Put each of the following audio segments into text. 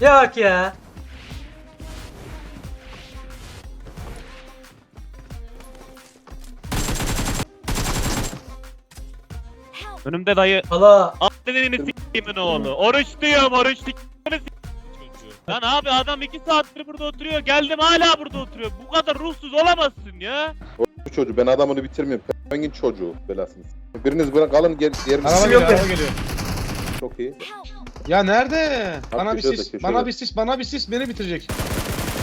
Yok ya. Önümde dayı. Hala Annenini s**timin oğlu. Oruç diyorum oruç çocuğu. Lan abi adam iki saattir burada oturuyor. Geldim hala burada oturuyor. Bu kadar ruhsuz olamazsın ya. Bu çocuğu ben adamını bitirmiyorum. Pengin çocuğu belasınız. Biriniz bırak alın gel yeriniz. Araba geliyor. Çok iyi. Ya nerede? Bana bir köşede, sis, köşede. bana bir sis, bana bir sis beni bitirecek.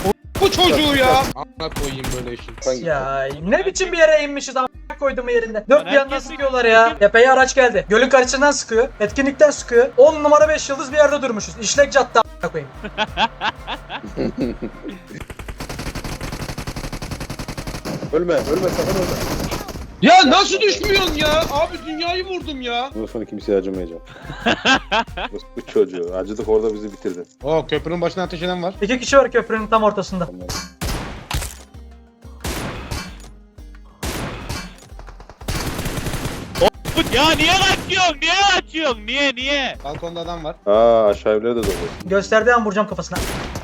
O- Bu çocuğu ya. Amına koyayım böyle işin. Hangi? ya ne biçim bir yere inmişiz ama koydum yerinde. Dört bir yandan sıkıyorlar ya. Tepeye araç geldi. Gölün karşısından sıkıyor. Etkinlikten sıkıyor. 10 numara 5 yıldız bir yerde durmuşuz. İşlek cadde a**ına koyayım. Ölme, ölme sakın ölme. Ya nasıl düşmüyorsun ya? Abi dünyayı vurdum ya. Bundan sonra kimseye acımayacağım. bu, bu çocuğu. Acıdık orada bizi bitirdi. O köprünün başına ateş eden var. İki kişi var köprünün tam ortasında. Tamam. Ya niye kaçıyorsun? Niye kaçıyorsun? Niye niye? Balkonda adam var. Aa aşağı evlere de dolu. Gösterdiği an vuracağım kafasına.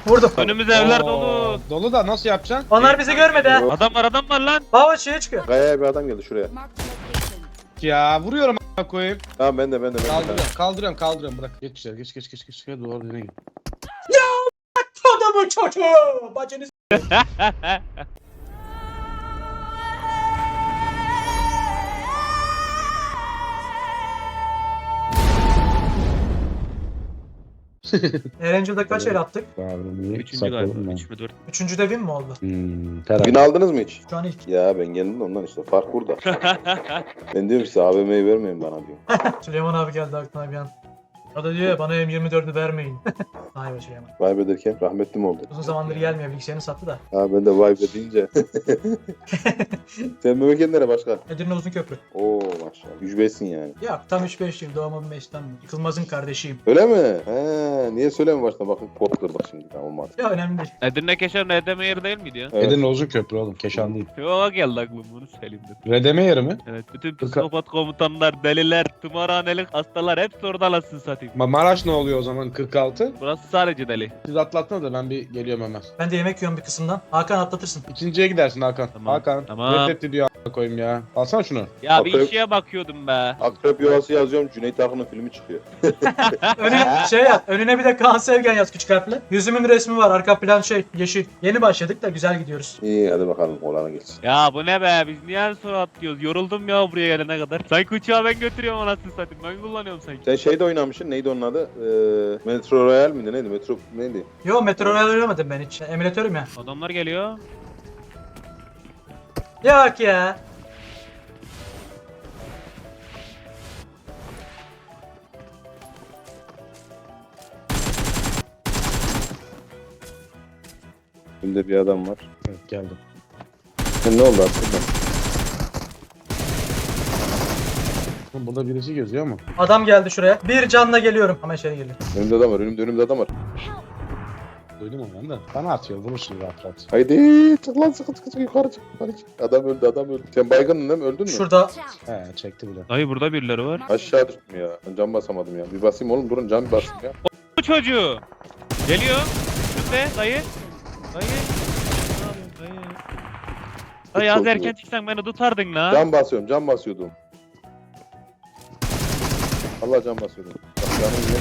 Vurdum. Önümüzde evler Oo, dolu. Dolu da nasıl yapacaksın? Onlar bizi görmedi ha. Adam var adam var lan. Baba şeye çıkıyor. Kayaya bir adam geldi şuraya. Ya vuruyorum a**ına koyayım. Tamam ben de ben de ben de. Kaldırıyorum, kaldırıyorum, kaldırıyorum. Bırak. Geç içeri, geç geç geç geç. geç. Doğru yerine git. Adamın çocuğu. Bacını Erencil'de kaç el attık? Üçüncü galiba. Üç mü dört? Üçüncüde win mi oldu? Hmm, Bin aldınız mı hiç? Şu an ilk. Ya ben geldim de ondan işte fark burada. ben diyorum size AVM'yi vermeyin bana diyor. Süleyman abi geldi aklına bir an. O da diyor ya bana M24'ü vermeyin. Vay be Süleyman. Vay be derken rahmetli mi oldu? Uzun zamandır gelmiyor bilgisayarını sattı da. Ha ben de vay be deyince. Sen memleket nere başka? Edirne Uzunköprü. Oo maşallah. Yücbeysin yani. Yok tam 3-5 değil doğma 5'ten mi? Yıkılmaz'ın kardeşiyim. Öyle mi? He, niye söyleme başta bakın pot kırdık şimdi tamam olmadı. Ya önemli değil. Edirne Keşan Redeme yeri değil miydi ya? Evet. Edirne uzun köprü oğlum, Keşan değil. Yok geldi aklıma bunu söyleyeyim dedim. Redeme yeri mi? Evet bütün psikopat komutanlar, deliler, tımarhanelik hastalar hepsi orada alasın satayım. Ma- Maraş ne oluyor o zaman 46? Burası sadece deli. Siz atlattınız da ben bir geliyorum hemen. Ben de yemek yiyorum bir kısımdan. Hakan atlatırsın. İkinciye gidersin Hakan. Tamam, Hakan. tamam. Reddetti diyor a**ına koyayım ya. Alsana şunu. Ya bir Aferin. işe bakıyordum be. Akrep yuvası yazıyorum Cüneyt Arkın'ın filmi çıkıyor. Önüne şey yap. Önüne bir de Kaan Sevgen yaz küçük harfle. Yüzümün resmi var. Arka plan şey yeşil. Yeni başladık da güzel gidiyoruz. İyi hadi bakalım olana geçsin. Ya bu ne be biz niye her sonra atlıyoruz? Yoruldum ya buraya gelene kadar. Sanki uçağı ben götürüyorum anasını satayım. Ben kullanıyorum sanki. Sen şeyde oynamışsın neydi onun adı? Ee, Metro Royal miydi neydi? Metro neydi? Yo Metro Rail oynamadım ben hiç. Emülatörüm ya. Adamlar geliyor. Yok ya. Şimdi bir adam var. Evet geldim. Sen ne oldu aslında? Oğlum Burada birisi geziyor mu? Adam geldi şuraya. Bir canla geliyorum. Ama içeri geliyor. Önümde adam var önümde önümde adam var. Duydum onu ben de. Bana atıyor vurursun rahat rahat. Haydi çık lan sıkı sıkı çık yukarı çık yukarı çık. Adam öldü adam öldü. Sen baygındın değil mi öldün mü? Şurada He çekti bile. Dayı burada birileri var. Aşağı düştüm ya. Ben cam basamadım ya. Bir basayım oğlum durun cam bir basayım ya. Bu çocuğu. Geliyor. Üstte dayı. Dayı. Ne yapıyorsun dayı? Dayı az Çok erken iyi. çıksan beni tutardın la. Cam basıyorum cam basıyordum. Allah cam basıyordum. Bak, canım yine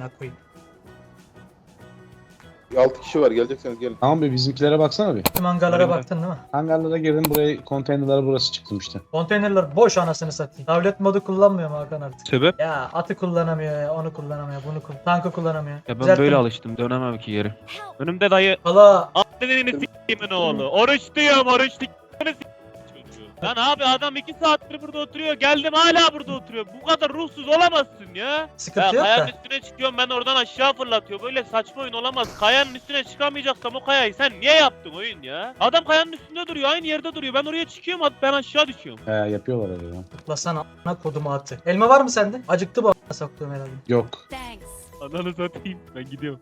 ben koyayım. Bir Altı kişi var gelecekseniz gelin. Tamam bir bizimkilere baksana bir. Tüm hangarlara baktın değil mi? Hangarlara girdim burayı konteynerlara burası çıktım işte. Konteynerler boş anasını satayım. Tablet modu kullanmıyor mu Hakan artık? Sebep? Ya atı kullanamıyor, onu kullanamıyor, bunu kullanamıyor. Tankı kullanamıyor. Ya ben Düzelttim. böyle alıştım. Dönemem ki geri. Önümde dayı. Hala Annenini s**timin oğlu. Oruç diyorum oruç çocuğu. Lan abi adam iki saattir burada oturuyor. Geldim hala burada oturuyor. Bu kadar ruhsuz olamazsın ya. sıkıntı Ya yok kayanın da. üstüne çıkıyorum ben oradan aşağı fırlatıyor. Böyle saçma oyun olamaz. Kayanın üstüne çıkamayacaksam o kayayı sen niye yaptın oyun ya? Adam kayanın üstünde duruyor. Aynı yerde duruyor. Ben oraya çıkıyorum ben aşağı düşüyorum. He yapıyorlar öyle ya. Tıklasana ana kodumu atı. Elma var mı sende? Acıktı bu a**ına soktuğum herhalde. Yok. Thanks. Ananı satayım. Ben gidiyorum.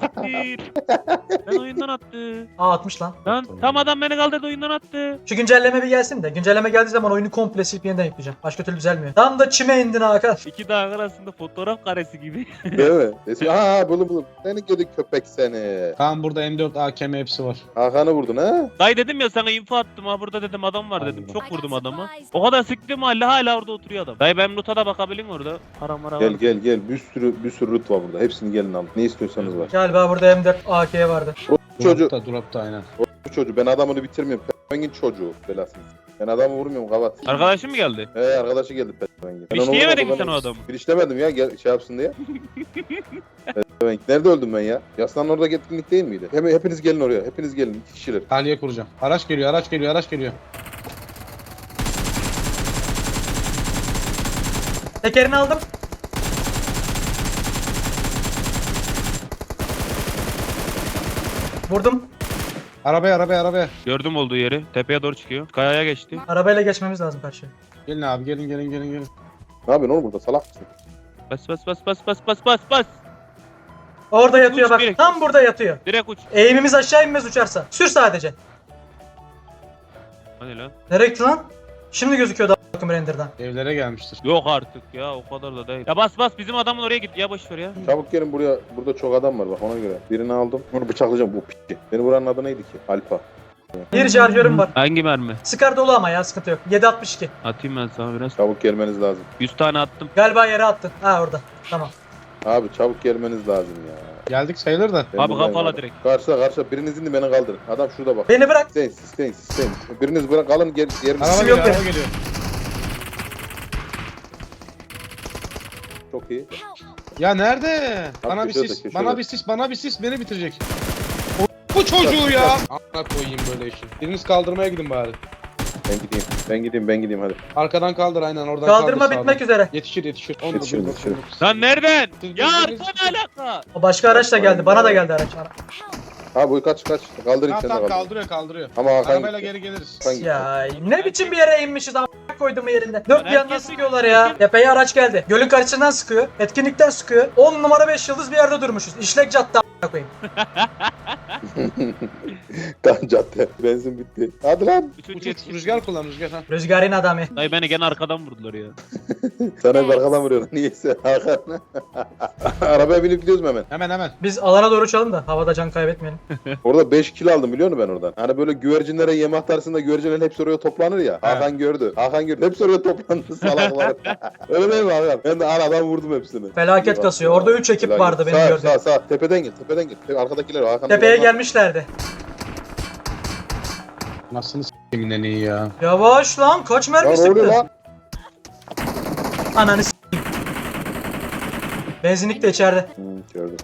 Siktir. ben oyundan attı. Aa atmış lan. Lan tam adam beni kaldırdı oyundan attı. Şu güncelleme bir gelsin de. Güncelleme geldiği zaman oyunu komple silip yeniden yükleyeceğim. Başka türlü düzelmiyor. Tam da çime indin Hakan. İki dağ arasında fotoğraf karesi gibi. Değil mi? Resmi- Aa buldum buldum. Seni gödük köpek seni. Tamam burada M4 AKM hepsi var. Hakan'ı vurdun ha? Dayı dedim ya sana info attım ha burada dedim adam var dedim. Çok vurdum adamı. O kadar sıktım hala hala orada oturuyor adam. Dayı ben loot'a da bakabilir miyim orada? Para mara Gel var. gel gel. Bir sürü bir sürü loot var burada. Hepsini gelin alın. Ne istiyorsanız var. Galiba burada M4 AK vardı. Çocuğu, Dropta dropta aynen. bu çocuğu. Ben adamını bitirmiyorum. Pengin çocuğu belasını. Ben adamı vurmuyorum kavat. Arkadaşım mı geldi? He arkadaşı geldi Pengin. Hiç diyemedin mi sen o adamı? Bir işlemedim ya gel şey yapsın diye. Pezevenk. Nerede öldüm ben ya? Yaslanın orada etkinlik değil miydi? Hem, hepiniz gelin oraya. Hepiniz gelin. İki kişiler. Taliye kuracağım. Araç geliyor araç geliyor araç geliyor. Tekerini aldım. Vurdum. Arabaya arabaya arabaya. Gördüm olduğu yeri. Tepeye doğru çıkıyor. Kayaya geçti. Arabayla geçmemiz lazım karşıya. Gelin abi gelin gelin gelin gelin. Ne yapıyorsun oğlum burada? Salak mısın? Bas bas bas bas bas bas bas bas. Orada yatıyor Uç bak. direkt. Tam burada yatıyor. Direkt uç. Eğimimiz aşağı inmez uçarsa. Sür sadece. Hadi lan. Nereye gitti lan? Şimdi gözüküyor da bakım render'dan. Evlere gelmiştir. Yok artık ya o kadar da değil. Ya bas bas bizim adamın oraya git ya boş ver ya. Çabuk gelin buraya. Burada çok adam var bak ona göre. Birini aldım. Bunu bıçaklayacağım bu piçi. Beni vuranın adı neydi ki? Alfa. Bir şarjörüm var. Hangi mermi? Sıkar dolu ama ya sıkıntı yok. 7.62. Atayım ben sana biraz. Çabuk gelmeniz lazım. 100 tane attım. Galiba yere attın. Ha orada. Tamam. Abi çabuk gelmeniz lazım ya. Geldik sayılır da. Ben Abi buradayım kafala direkt. Karşıda karşıda. Biriniz indi beni kaldırın. Adam şurada bak. Beni bırak. Sisteyin sisteyin sisteyin. Biriniz bırak alın gel yeriniz. Araba geliyor araba geliyor. İyi. Ya nerede? Bana bir sis, köşede. bana bir sis, bana bir sis beni bitirecek. O, bu çocuğu ya. Amına koyayım böyle işi. Biriniz kaldırmaya gidin bari. Ben gideyim. Ben gideyim ben gideyim hadi. Arkadan kaldır aynen oradan Kaldırma kaldır bitmek sağdan. üzere. Yetişir yetişir. On Yetişir, dokuz, yetişir. dokuz, dokuz. Lan nereden? Siz Ya arka ne alaka? O başka araç da geldi. Bana da geldi araç. Ha bu kaç kaç. Kaldırayım Tamam de tamam kaldır. kaldırıyor kaldırıyor. Ama Hakan Arabayla geri geliriz. Hakan gitti. Ya ne biçim bir yere inmişiz ama koydum yerinde. Dört bir yandan sıkıyorlar ya. Tepeye araç geldi. Gölün karşısından sıkıyor. Etkinlikten sıkıyor. 10 numara 5 yıldız bir yerde durmuşuz. İşlek cadde koyayım. Kan cadde. Benzin bitti. Hadi lan. Üç üç Uç uç yetişir. rüzgar kullan rüzgar ha. Rüzgarın adamı. Dayı beni gene arkadan vurdular ya. Sana bir arkadan vuruyor. Niyeyse Hakan. Arabaya binip gidiyoruz mu hemen? Hemen hemen. Biz alana doğru uçalım da havada can kaybetmeyelim. Orada 5 kilo aldım biliyor musun ben oradan? Hani böyle güvercinlere yem atarsın da güvercinlerin hepsi oraya toplanır ya. Hakan gördü. Hakan gördü. Hepsi oraya toplandı salaklar. Öyle değil mi Hakan? Ben de aradan vurdum hepsini. Felaket kasıyor. Orada üç ekip Felaket. vardı benim sağ, gördüğüm. Sağ sağ tepeden gel tepeden gel. Arkadakiler Hakan. Tepeye gelmişlerdi. Nasılsınız s**eyim neneyi ya. Yavaş lan kaç Ya mermi ne oluyor sıktı? lan? Ananı s**eyim. Benzinlik de içeride. Hı, gördüm.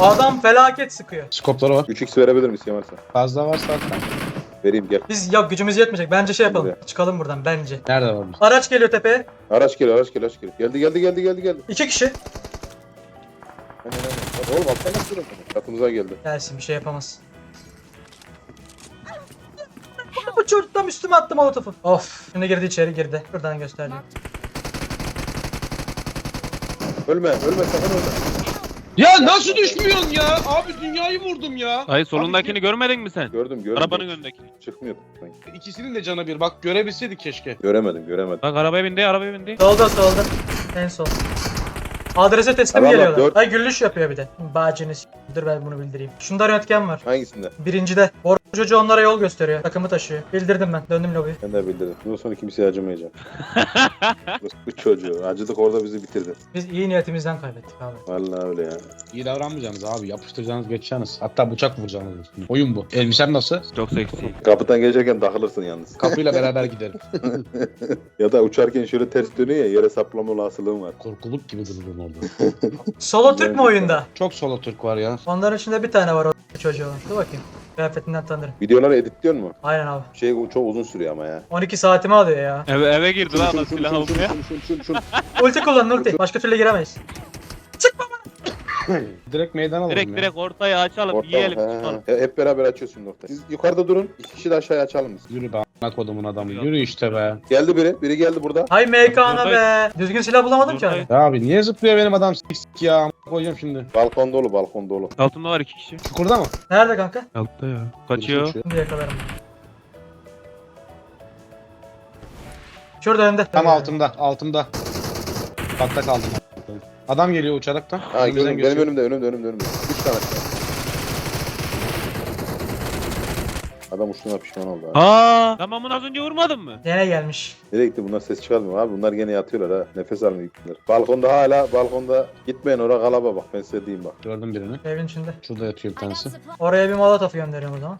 Adam felaket sıkıyor. Skopları var. 3x verebilir misin varsa? Fazla varsa at. Vereyim gel. Biz yok gücümüz yetmeyecek. Bence şey yapalım. Güzel. Çıkalım buradan bence. Nerede var bu? Araç geliyor tepeye. Araç geliyor araç geliyor araç geliyor. Geldi geldi geldi geldi geldi. İki kişi. Hemen hemen. Oğlum alttan nasıl duruyorsun? Katımıza geldi. Gelsin bir şey yapamaz. Bu çocuk tam üstüme attı molotofu. Of. Şimdi girdi içeri girdi. Buradan gösterdi. Ölme ölme sakın ölme. Ya nasıl düşmüyorsun ya? Abi dünyayı vurdum ya. Dayı solundakini görmedin mi sen? Gördüm gördüm. Arabanın önündekini. Çıkmıyor. İkisinin de canı bir. Bak görebilseydik keşke. Göremedim göremedim. Bak arabaya bindi arabaya bindi. Solda solda. En sol. Adrese teslim geliyorlar. dört- Ay güllüş yapıyor bir de. Bacını s- Dur ben bunu bildireyim. Şunda röntgen var. Hangisinde? Birincide. Boru çocuğu onlara yol gösteriyor. Takımı taşıyor. Bildirdim ben. Döndüm lobiye. Ben de bildirdim. Bundan sonra kimseye acımayacağım. Bu çocuğu. Acıdık orada bizi bitirdi. Biz iyi niyetimizden kaybettik abi. Vallahi öyle ya. İyi davranmayacaksınız abi. Yapıştıracaksınız geçeceksiniz. Hatta bıçak vuracaksınız. Oyun bu. Elbisem nasıl? Çok seksi. Kapıdan geçerken takılırsın yalnız. Kapıyla beraber giderim. ya da uçarken şöyle ters dönüyor ya yere saplama olasılığım var. Korkuluk gibi dururum orada. Solo Türk mü oyunda? Çok solo Türk var ya. Onların içinde bir tane var o çocuğu. Dur bakayım. Kıyafetinden tanırım. Videoları editliyor mu? Aynen abi. Şey çok uzun sürüyor ama ya. 12 saatimi alıyor ya. Eve, eve girdi lan adam silah almaya. şun, şun, şun, şun. Ulti kullanın ulti. Başka türlü giremeyiz. Direkt meydan alalım Direkt ya. direkt ortaya açalım Ortam, yiyelim he, çıkalım. he. Hep beraber açıyorsun ortaya. Siz yukarıda durun. İki kişi de aşağıya açalım biz. Yürü be. Ana kodumun adamı. Yürü işte be. Geldi biri. Biri geldi burada. Hay MK'na be. Düzgün silah bulamadım ki abi. Ya abi niye zıplıyor benim adam sik sik ya. Koyacağım şimdi. Balkon dolu balkon dolu. Altında var iki kişi. Çukurda mı? Nerede kanka? Altta ya. Kaçıyor. Şimdi yakalarım. Şurada önde. Tam altımda. Altımda. Bakta kaldım. Adam geliyor uçaraktan. Ha Önümüzden gördüm. Benim geçiyor. önümde önümde önümde önümde. Üç tane. Adam uçtuğuna pişman oldu ha. Aa, tamamını az önce vurmadın mı? Gene gelmiş. Nereye gitti bunlar ses çıkarmıyor abi. Bunlar gene yatıyorlar ha. Nefes almıyor gittiler. Balkonda hala balkonda gitmeyin oraya kalaba bak ben size diyeyim bak. Gördüm birini. Evin içinde. Şurada yatıyor bir tanesi. Oraya bir molotof gönderiyorum o zaman.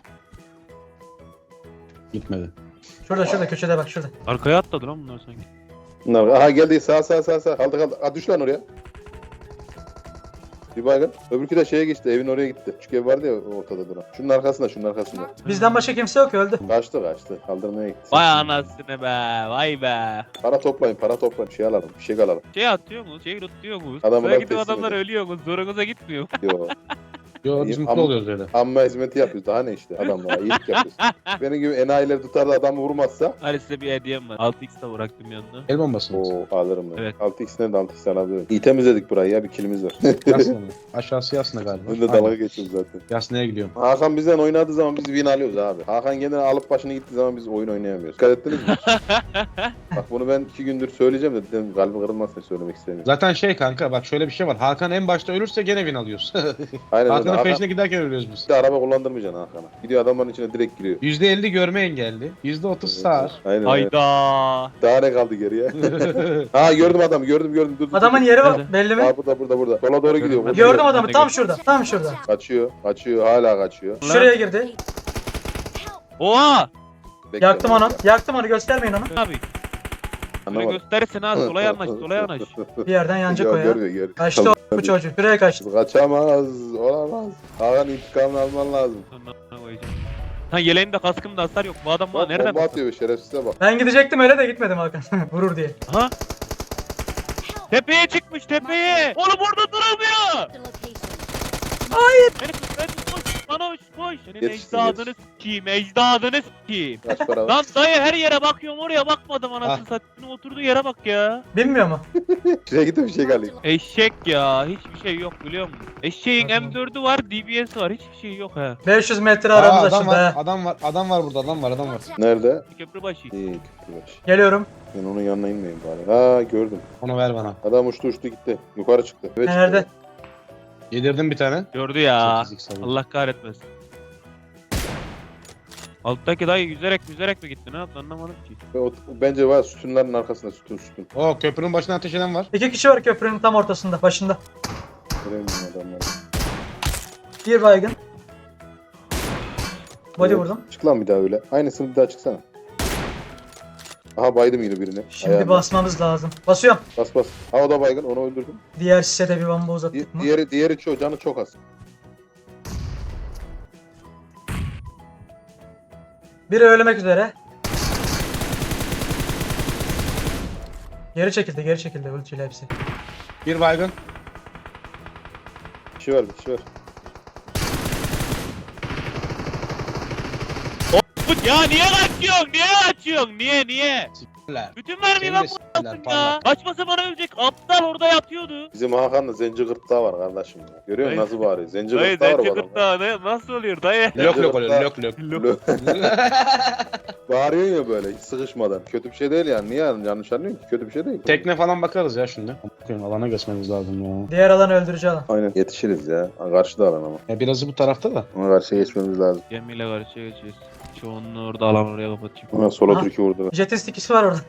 Gitmedi. Şurada şurada köşede bak şurada. Arkaya atladı lan bunlar sanki. Bunlar aha geldi sağ sağ sağ sağ. Kaldı kaldı. Ha düş lan oraya. Bir baygın. Öbürkü de şeye geçti. Evin oraya gitti. Küçük ev vardı ya ortada duran. Şunun arkasında şunun arkasında. Bizden başka kimse yok öldü. Kaçtı kaçtı. Kaldırmaya gitti. Vay anasını be, vay be. Para toplayın para toplayın. Şey alalım. Bir şey alalım. Şey atıyor mu? Şey tutuyor mu? Adamı Sonra gidip teslim adamlar edin. ölüyor mu? Zorunuza gitmiyor. Yo. Yo biz İyi, mutlu ama- oluyoruz öyle. Amma hizmeti yapıyoruz. Daha ne işte adamlara. iyilik yapıyoruz. Benim gibi enayiler tutar da adamı vurmazsa. Hadi size bir hediyem var. 6x da bıraktım yanına. El bombası mı? Oo alırım ben. Evet. 6x'den de 6x alabilirim. İyi temizledik burayı ya. Bir kilimiz var. Yasna mı? Aşağısı yasna galiba. Önde dalga geçiyoruz zaten. Yasnaya gidiyorum. Hakan bizden oynadığı zaman biz win alıyoruz abi. Hakan kendini alıp başını gittiği zaman biz oyun oynayamıyoruz. Dikkat ettiniz mi? Bak bunu ben iki gündür söyleyeceğim de dedim kalbi kırılmasın söylemek istemiyorum. Zaten şey kanka bak şöyle bir şey var. Hakan en başta ölürse gene win alıyoruz. Aynen öyle. Hakan'ın Hakan peşine giderken ölüyoruz biz. bir de araba kullandırmayacaksın Hakan'a. Gidiyor adamların içine direkt giriyor. %50 görme engelli. %30 sağır. Aynen öyle. Hayda. Daha ne kaldı geriye? ha gördüm adamı gördüm gördüm. Dur, dur, Adamın dur. yeri var Nerede? belli mi? Aa, burada burada burada. Sola doğru gidiyor. Gördüm. koşuyor. Gördüm adamı tam şurada. Tam şurada. Kaçıyor. Kaçıyor. Hala kaçıyor. Şuraya girdi. Oha! Bekle. Yaktım onu. Yaktım onu göstermeyin onu. Abi. Böyle Anlamadım. gösterirsin ha. Sola yanaş, sola yanaş. Bir yerden yanacak o ya. Görüyor görüyor. Kaçtı o bu çocuğu. Şuraya kaçtı. Kaçamaz. Olamaz. Hakan intikamını alman lazım. Anlamına koyacağım. Ha yeleğimde kaskımda hasar yok. Bu adam bana Bak nereden bomba atıyor şerefsize bak. Ben gidecektim öyle de gitmedim Hakan. Vurur diye. Ha? Tepeye çıkmış tepeye. Oğlum orada duramıyor. Beni kız beni koş. Bana uç koş. Senin Yetiştim, ecdadını sikeyim. Ecdadını sikeyim. Kaç para var? Lan dayı her yere bakıyorum oraya bakmadım Ah. anasını satayım. Oturduğu yere bak ya. Bilmiyor mu? Şuraya gidip bir şey alayım. Eşek ya. Hiçbir şey yok biliyor musun? Eşeğin M4'ü var, DBS var. Hiçbir şey yok ha. 500 metre Aa, aramız adam açıldı. var, ha. adam var, adam var burada, adam var, adam var. Nerede? Köprü başı. İyi kötüymüş. Geliyorum. Ben onun yanına inmeyeyim bari. Ha gördüm. Onu ver bana. Adam uçtu uçtu gitti. Yukarı çıktı. Evet, Nerede? çıktı. Yedirdim bir tane. Gördü ya. Allah kahretmesin. Alttaki dayı yüzerek yüzerek mi gitti ne yaptı anlamadım ki. Ve o- Bence var sütunların arkasında sütun sütun. O köprünün başına ateş eden var. İki kişi var köprünün tam ortasında. Başında. Göremiyorum adamları. Bir baygın. Body Evet. vurdum. Çık lan bir daha öyle. Aynısını bir daha çıksana. Aha baydım yine birini. Şimdi Ayağına. basmamız lazım. Basıyorum. Bas bas. Ha o da baygın onu öldürdüm. Diğer de bir bomba Di- uzattık mı? diğeri diğeri çok canı çok az. Biri ölmek üzere. Geri çekildi, geri çekildi ultiyle hepsi. Bir baygın. Bir şey var bir şey var. Bu- Ya niye kaçıyorsun? Niye kaçıyorsun? Niye niye? S**ler. Bütün mermiyi ben vurdum ya. Kaçmasa bana ölecek. Aptal orada yatıyordu. Bizim Hakan'da zenci gırtlağı var kardeşim ya. Görüyor musun nasıl bağırıyor? Zenci Dayı gırtlağı var dayı adamda. kırkta ne? Nasıl oluyor dayı? Lök lök oluyor, lök lök. Lök. Bağırıyor ya böyle hiç sıkışmadan. Kötü bir şey değil yani. Niye yani? yanlış anlıyorsun ki? Kötü bir şey değil. Tekne falan bakarız ya şimdi. Bakıyorum alana geçmemiz lazım ya. Diğer alan öldürücü alan. Aynen yetişiriz ya. Karşıda alan ama. Ya birazı bu tarafta da. Ona karşıya geçmemiz lazım. Gemiyle karşıya geçiyoruz. Çoğunluğu orada alan oraya kapatayım. Ona sola Aha. Türkiye vurdu. Jetis ikisi var orada.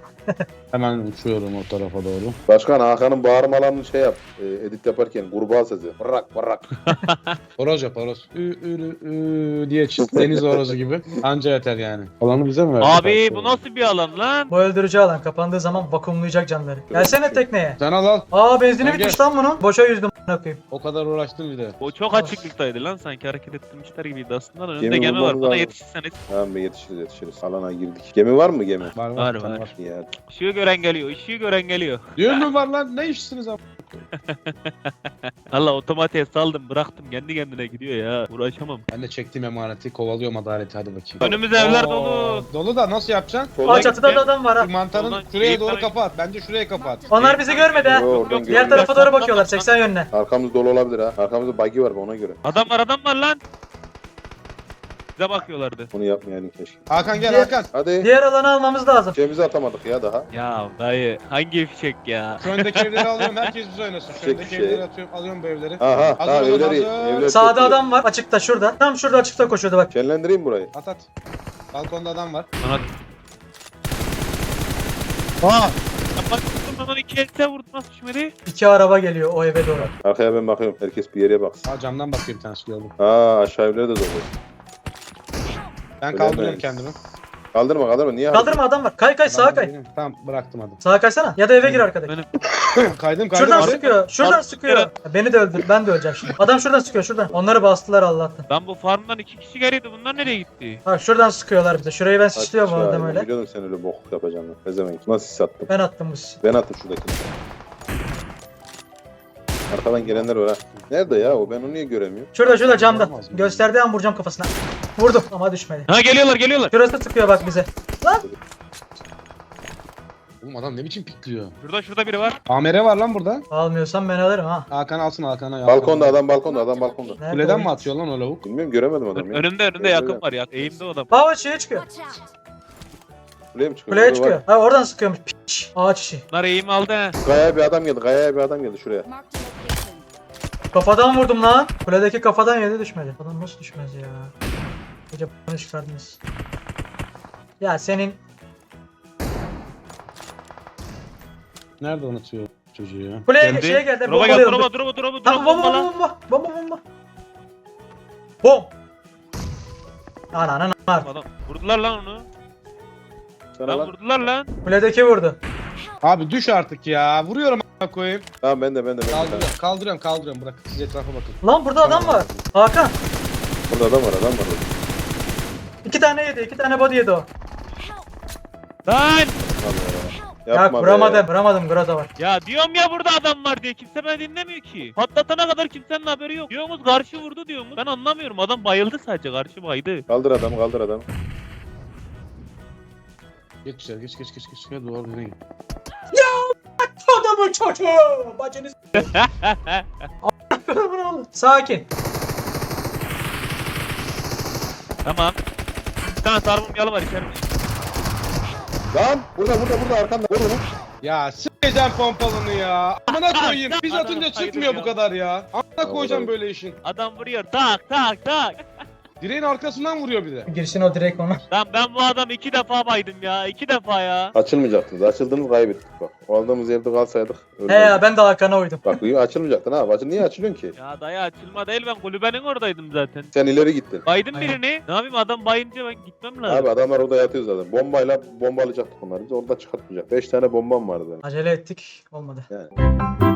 Hemen uçuyorum o tarafa doğru. Başkan Hakan'ın bağırmalarını şey yap. E, edit yaparken kurbağa sesi. Bırak bırak. Horoz yap horoz. Ü, ü, ü diye çiz deniz horozu gibi. Anca yeter yani. Alanı bize mi verdi? Abi bu nasıl bir alan lan? Bu öldürücü alan kapandığı zaman vakumlayacak canları. Gelsene tekneye. Sen al al. Aa benzini Gel, bitmiş lan bunun. Boşa yüzdüm koyayım. O kadar uğraştın bir de. O çok açıklıktaydı lan sanki hareket ettirmişler gibiydi aslında. da Önünde Gemi gemi, var. Bana yetişirseniz. Tamam be yetişiriz yetişiriz. Alana girdik. Gemi var mı gemi? Var Var, var. var. var. Ya Işığı gören geliyor. ışığı gören geliyor. Diyor mu var lan? Ne işsiniz abi? Allah otomatiğe saldım bıraktım kendi kendine gidiyor ya. Uğraşamam. Ben de çektim emaneti kovalıyorum adaleti hadi bakayım. Önümüz evler Oo, dolu. Dolu da nasıl yapacaksın? Aa çatıda da adam var ha. Şu mantarın Ondan şuraya doğru alın. kapat. Bence şuraya kapat. Onlar bizi görmedi ha. Yo, oradan Diğer görüyorum. tarafa doğru bakıyorlar 80 yönüne. Arkamız dolu olabilir ha. Arkamızda buggy var ona göre. Adam var adam var lan. Bize bakıyorlardı. Bunu yapmayalım keşke. Hakan gel Diğer- Hakan. Hadi. Diğer alanı almamız lazım. Şeyimizi atamadık ya daha. Ya dayı hangi fişek ya? Şu öndeki evleri alıyorum. Herkes bize oynasın. Şu Çek öndeki şey. evleri atıyorum. Alıyorum bu evleri. Aha. Hazır olun, evleri. hazır. evleri Sağda çok iyi. adam var açıkta şurada. Tam şurada açıkta koşuyordu bak. Şenlendireyim burayı. At at. Balkonda adam var. Sana... Aa! Bak onu iki else vurdum nasıl düşmedi? İki araba geliyor o eve doğru. Arkaya ben bakıyorum. Herkes bir yere baksın. Aa camdan bakıyor bir tanesi gördüm. Aa aşağı evlere de dolu. Ben kaldırıyorum mi? kendimi. Kaldırma kaldırma. Niye Kaldırma adam var. Kay kay sağa Adam kay. benim. Tamam bıraktım adım. Sağa kaysana. Ya da eve gir arkadaki. Benim. kaydım kaydım. Şuradan Hadi. sıkıyor. Şuradan sıkıyor. Beni de öldür. Ben de öleceğim şimdi. Adam şuradan sıkıyor şuradan. Onları bastılar Allah'tan. Lan bu farmdan iki kişi geliydi bunlar nereye gitti? Bak şuradan sıkıyorlar bize. Şurayı ben sisliyorum Aşağı, adam ben öyle. Biliyordum sen öyle bokluk yapacağını. Ne zaman Nasıl sattım? Ben attım bu sisi. Ben attım şuradakini. Arkadan gelenler var ha. Nerede ya o? Ben onu niye göremiyorum? Şurada şurada camda. Gösterdiği an vuracağım kafasına. Vurdum ama düşmedi. Ha geliyorlar geliyorlar. Şurası sıkıyor bak bize. Lan Oğlum adam ne biçim pikliyor. Şurada şurada biri var. Amere var lan burada. almıyorsam ben alırım ha. Hakan alsın Hakan'a. Balkonda adam balkonda adam balkonda. Nerede Kuleden o? mi atıyor lan o lavuk? Bilmiyorum göremedim adamı ya. Önümde önümde yakın var ya. Eğimde o adam. O şeye çıkıyor. Kuleye mi çıkıyor? Kuleye çıkıyor. var. Ha oradan sıkıyormuş. Piç. Ağaç işi. Bunlar eğimi aldı he. Kayaya bir adam geldi. Kayaya bir adam geldi şuraya. Kafadan vurdum lan. Kuledeki kafadan yedi düşmedi. Adam nasıl düşmez ya? Gece b***ını çıkardınız. Ya senin Nerede unutuyor çocuğu ya? kuleye Geldi. şeye geldi. Droba gel bombalayalım. droba droba droba Tamam bomba bomba lan. bomba bomba bomba bomba. Bom. Ananı nar. Adam vurdular lan onu. Sana Lan lan. vurdular lan. Kuledeki vurdu. Abi düş artık ya. Vuruyorum a**a koyayım. Tamam ben de ben de ben de. Kaldırıyorum kaldırıyorum kaldırıyorum. Bırak siz etrafa bakın. Lan burada adam var. Hakan. Burada adam var adam var. İki tane yedi. iki tane body yedi o. Lan. Allah. Ya Yapma be. vuramadım. Vuramadım. Groza var. Ya diyorum ya burada adam var diye kimse beni dinlemiyor ki. Patlatana kadar kimsenin haberi yok. Diyorsunuz karşı vurdu diyorsunuz. Ben anlamıyorum adam bayıldı sadece karşı baydı. Kaldır adamı kaldır adamı. Geç içeri geç geç geç geç. Ya duvar nereye git? Adamın çocuğu. Bacınız. Sakin. Tamam. Bir tane sarmım yalı var içeri. Lan burada burada burada arkanda. Vur onu. Ya s**eceğim pompalını ya. Amına koyayım. Biz atınca çıkmıyor bu kadar ya. Amına koyacağım böyle işin. Adam vuruyor tak tak tak. Direğin arkasından vuruyor bir de. Girsin o direkt ona. Lan ben bu adam iki defa baydım ya. iki defa ya. Açılmayacaktınız. Açıldınız kaybettik bak. O aldığımız yerde kalsaydık. He ya ben de Hakan'a uydum. Bak iyi açılmayacaktın ha. Bacı niye açılıyorsun ki? Ya dayı açılma değil ben kulübenin oradaydım zaten. Sen ileri gittin. Baydım Aynen. birini. Ne yapayım adam bayınca ben gitmem lazım. Abi adamlar orada yatıyor zaten. Bombayla bombalayacaktık onları. Biz orada çıkartmayacak. 5 tane bombam vardı. Acele ettik. Olmadı. Yani.